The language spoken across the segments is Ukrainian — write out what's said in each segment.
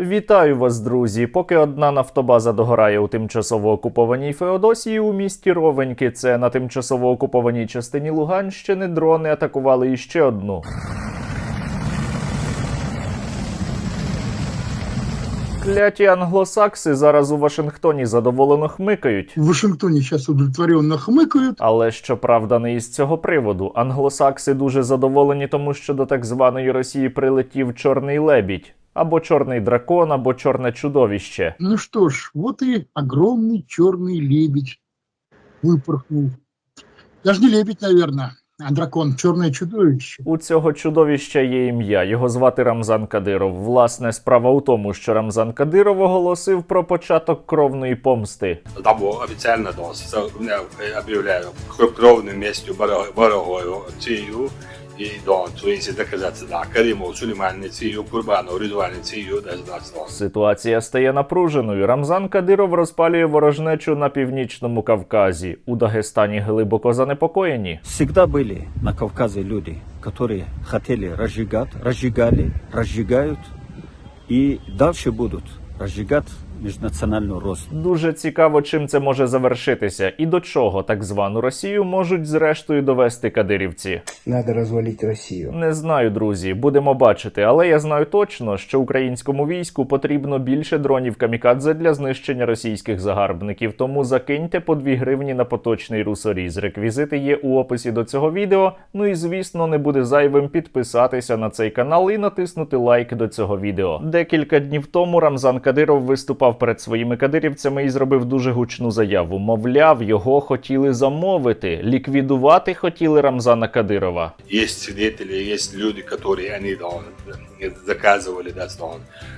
Вітаю вас, друзі! Поки одна нафтобаза догорає у тимчасово окупованій Феодосії у місті Ровеньки, це на тимчасово окупованій частині Луганщини дрони атакували іще одну. Кляті англосакси зараз у Вашингтоні задоволено хмикають. В Вашингтоне сейчас удовлетворенно хмыкают. Але щоправда, не із цього приводу. Англосакси дуже задоволені, тому що до так званої Росії прилетів чорний лебідь, або чорний дракон, або чорне чудовище. Ну что ж, вот и огромный черный лебедь выпорхнул. Даже не лебедь, наверное, а дракон, черное чудовище. У цього чудовища є ім'я. Його звати Рамзан Кадиров. Власне, справа у тому, що Рамзан Кадиров оголосив про початок кровної помсти. Тому офіційно да, це я об'являю кровною местью ворогою цією і да, то є доказати, да, Каримов, Сулейман цією, Курбанов, да, да. Ситуація стає напруженою. Рамзан Кадиров розпалює ворожнечу на північному Кавказі. У Дагестані глибоко занепокоєні. Всегда были на Кавказе люди, которые хотели разжигать, разжигали, разжигают и дальше будут разжигать межнациональную рост. Дуже цікаво, чим це може завершитися, і до чого так звану Росію можуть зрештою довести кадирівці. Надо развалить Россию. Не знаю, друзі, будемо бачити, але я знаю точно, що українському війську потрібно більше дронів камікадзе для знищення російських загарбників. Тому закиньте по 2 гривні на поточний русоріз. Реквізити є у описі до цього відео. Ну і звісно, не буде зайвим підписатися на цей канал і натиснути лайк до цього відео. Декілька днів тому Рамзан Кадиров виступав перед своїми кадирівцями і зробив дуже гучну заяву. Мовляв, його хотіли замовити, ліквідувати хотіли Рамзана Кадирова. Є свидетели, є люди, які они да, заказывали, да, да,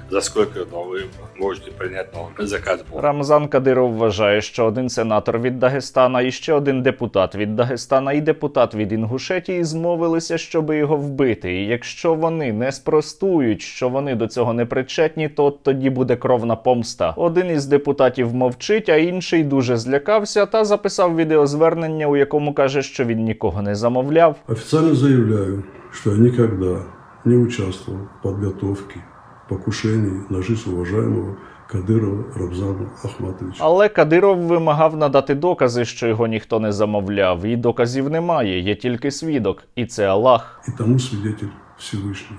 за сколько да, вы можете принять да, заказ. был. Рамзан Кадиров вважає, що один сенатор від Дагестана і ще один депутат від Дагестана і депутат від Інгушетії змовилися, щоб його вбити. І якщо вони не спростують, що вони до цього не причетні, то тоді буде кровна помста. Один із депутатів мовчить, а інший дуже злякався та записав відеозвернення, у якому каже, що він нікого не замовляв. Официально заявляю, что я никогда не участвовал в подготовке покушений на жизнь уважаемого Кадирова Рамзана Ахматовича. Але Кадиров вимагав надати докази, що його ніхто не замовляв, і доказів немає, є тільки свідок, і це Аллах. І тому свідетель Всевышний.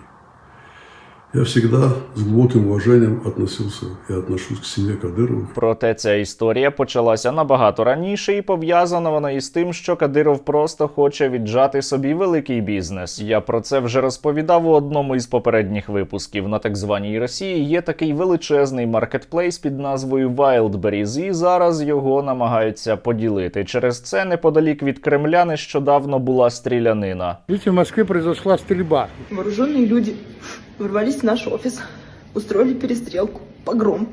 Я всегда с глубоким уважением относился и отношусь к семье Кадыровых. Проте ця історія почалася набагато раніше і пов'язана вона із тим, що Кадиров просто хоче віджати собі великий бізнес. Я про це вже розповідав у одному із попередніх випусків. На так званій Росії є такий величезний маркетплейс під назвою Wildberries, і зараз його намагаються поділити. Через це неподалік від Кремля нещодавно була стрілянина. Видите, в Москве произошла стрельба. Вооруженные люди ворвались в наш офис, устроили перестрелку, погром.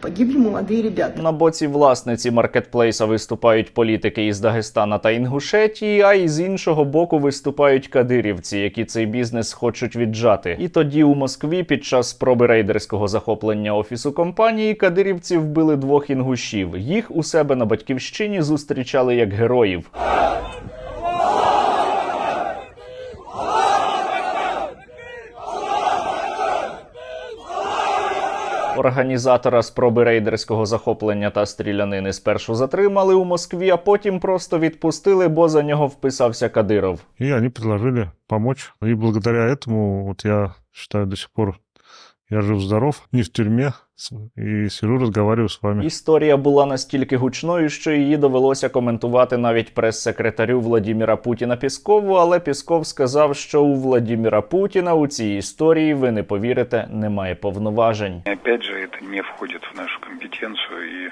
Погибли молодые ребята. На боці власниці маркетплейса виступають політики із Дагестана та Інгушетії, а із іншого боку виступають кадирівці, які цей бізнес хочуть віджати. І тоді у Москві під час спроби рейдерського захоплення офісу компанії кадирівці вбили двох інгушів. Їх у себе на батьківщині зустрічали як героїв. Організатора спроби рейдерського захоплення та стрілянини спершу затримали у Москві, а потім просто відпустили, бо за нього вписався Кадиров. І вони предложили допомогти. І благодаря этому от я вважаю, до сих пор я жив-здоров, не в тюрьме, с- и сижу, разговариваю с вами. Історія була настільки гучною, що її довелося коментувати навіть прес-секретарю Владіміра Путіна Піскову, але Пісков сказав, що у Владіміра Путіна у цій історії, ви не повірите, немає повноважень. Опять же, это не входит в нашу компетенцию, и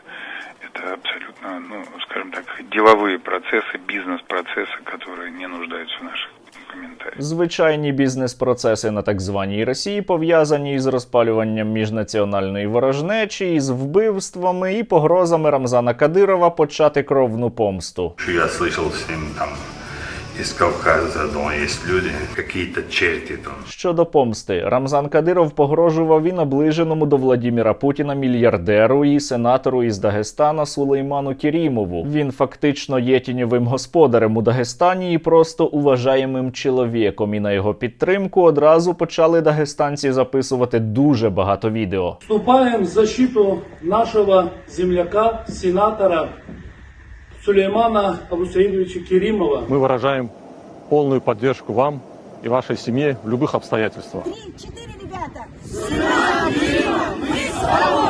это абсолютно, ну, скажем так, деловые процессы, бизнес-процессы, которые не нуждаются в наших комментариях. Звичайні бізнес-процеси на так званій Росії пов'язані із розпалюванням міжнаціональної ворожнечі, із вбивствами і погрозами Рамзана Кадирова почати кровну помсту. Я слышал всім там из Кавказа, дома есть люди, какие-то черти там. Щодо помсти, Рамзан Кадиров погрожував і наближеному до Владіміра Путіна мільярдеру і сенатору із Дагестана Сулейману Керімову. Він фактично є тіньовим господарем у Дагестані і просто уважаємим чоловіком. І на його підтримку одразу почали дагестанці записувати дуже багато відео. Вступаем в защиту нашего земляка, сенатора Сулеймана Абусаидовича Керимова. Мы выражаем полную поддержку вам и вашей семье в любых обстоятельствах.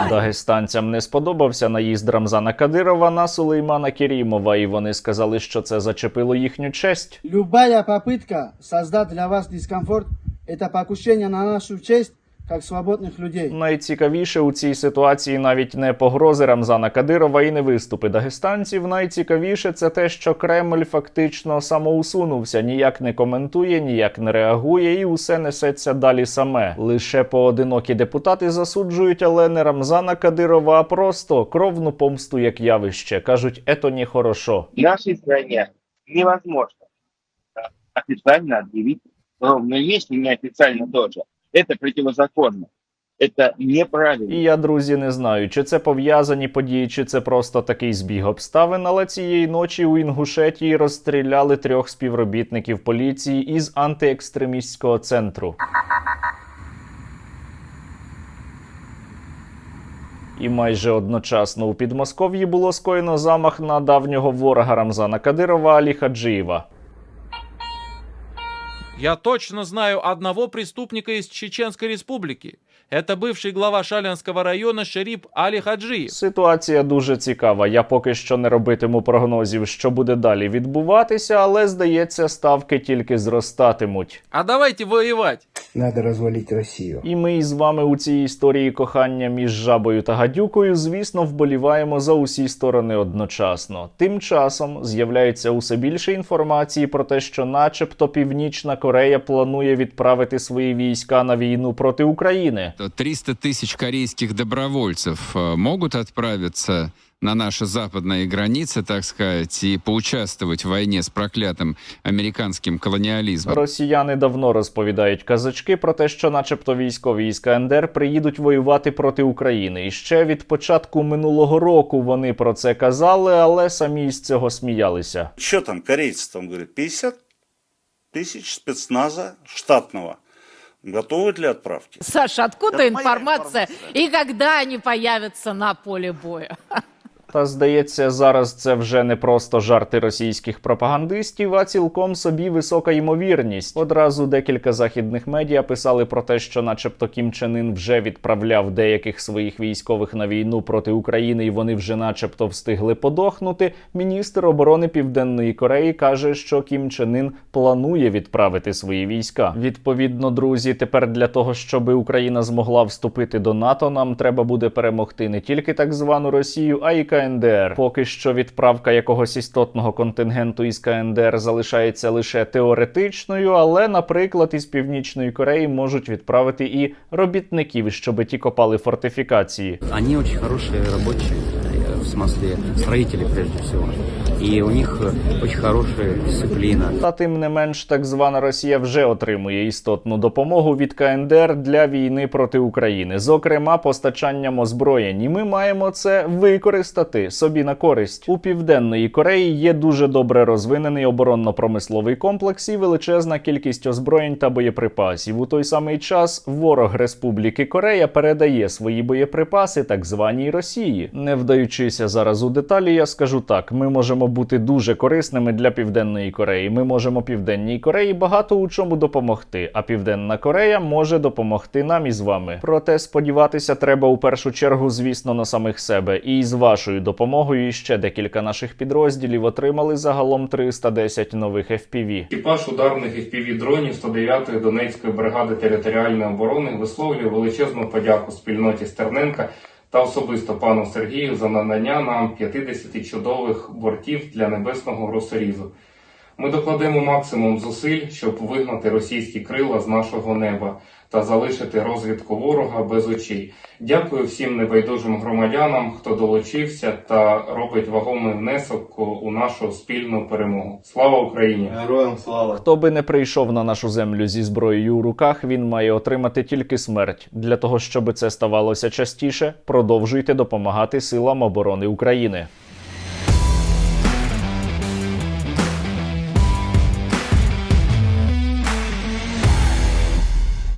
Дагестанцям не сподобався наїзд Рамзана Кадирова на Сулеймана Керімова, і вони сказали, що це зачепило їхню честь. Любая попытка создать для вас дискомфорт – это покушение на нашу честь, как свободных людей. Найцікавіше у цій ситуації навіть не погрози Рамзана Кадирова і не виступи дагестанців. Найцікавіше це те, що Кремль фактично самоусунувся, ніяк не коментує, ніяк не реагує, і усе несеться далі саме. Лише поодинокі депутати засуджують, але не Рамзана Кадирова, а просто кровну помсту як явище. кажуть, ето не хорошо. В нашей стране невозможно да, официально объявить ровную вещь, и неофициально тоже. Это противозаконно. Это неправильно. І я, друзі, не знаю, чи це пов'язані події, чи це просто такий збіг обставин. Але цієї ночі у Інгушетії розстріляли трьох співробітників поліції із антиекстремістського центру. І майже одночасно у Підмосков'ї було скоєно замах на давнього ворога Рамзана Кадирова Алі Хаджиєва. Я точно знаю одного преступника из Чеченской республики. Это бывший глава Шалянського району Шеріп Алі Хаджі. Ситуація дуже цікава. Я поки що не робитиму прогнозів, що буде далі відбуватися, але здається, ставки тільки зростатимуть. А давайте воевать. Надо развалить Россию. І ми із вами у цій історії кохання між жабою та гадюкою, звісно, вболіваємо за усі сторони одночасно. Тим часом з'являється усе більше інформації про те, що, начебто, Північна Корея планує відправити свої війська на війну проти України. 300 тысяч корейских добровольцев э, могут отправиться на наши западные границы, так сказать, и поучаствовать в войне с проклятым американским колониализмом. Росіяни давно розповідають казачки про те, що, начебто, військові із КНДР приїдуть воювати проти України. І ще від початку минулого року вони про це казали, але самі з цього сміялися. Что там, корейцы там говорят, 50 тысяч спецназа штатного готовы для отправки? Саша, откуда Это моя информация? И когда они появятся на поле боя? Та здається, зараз це вже не просто жарти російських пропагандистів, а цілком собі висока ймовірність. Одразу декілька західних медіа писали про те, що, начебто, Кім Чен Ін вже відправляв деяких своїх військових на війну проти України, і вони вже, начебто, встигли подохнути. Міністр оборони Південної Кореї каже, що Кім Чен Ін планує відправити свої війська. Відповідно, друзі, тепер для того, щоб Україна змогла вступити до НАТО, нам треба буде перемогти не тільки так звану Росію, а й КНДР. Поки що відправка якогось істотного контингенту із КНДР залишається лише теоретичною, але, наприклад, із Північної Кореї можуть відправити і робітників, щоб ті копали фортифікації. Вони дуже хороші рабочие, э, в смислі строїтелі, прежде всего. И у них очень хорошая дисциплина. Та тим не менш, так звана Росія вже отримує істотну допомогу від КНДР для війни проти України, зокрема постачанням озброєнь. І ми маємо це використати собі на користь. У південної Кореї є дуже добре розвинений оборонно-промисловий комплекс і величезна кількість озброєнь та боєприпасів. У той самий час ворог Республіки Корея передає свої боєприпаси так званій Росії. Не вдаючися зараз у деталі, я скажу так: ми можемо бути дуже корисними для південної Кореї. Ми можемо південній Кореї багато у чому допомогти. А Південна Корея може допомогти нам із вами. Проте сподіватися треба у першу чергу, звісно, на самих себе. І з вашою допомогою ще декілька наших підрозділів отримали загалом 310 нових FPV. Екіпаж ударних FPV-дронів 109-ї Донецької бригади територіальної оборони висловлює величезну подяку спільноті Стерненка та особисто пану Сергію за надання нам 50 чудових бортів для небесного росорізу. Ми докладемо максимум зусиль, щоб вигнати російські крила з нашого неба та залишити розвідку ворога без очей. Дякую всім небайдужим громадянам, хто долучився та робить вагомий внесок у нашу спільну перемогу. Слава Україні! Героям слава! Хто би не прийшов на нашу землю зі зброєю у руках, він має отримати тільки смерть. Для того, щоб це ставалося частіше, продовжуйте допомагати силам оборони України.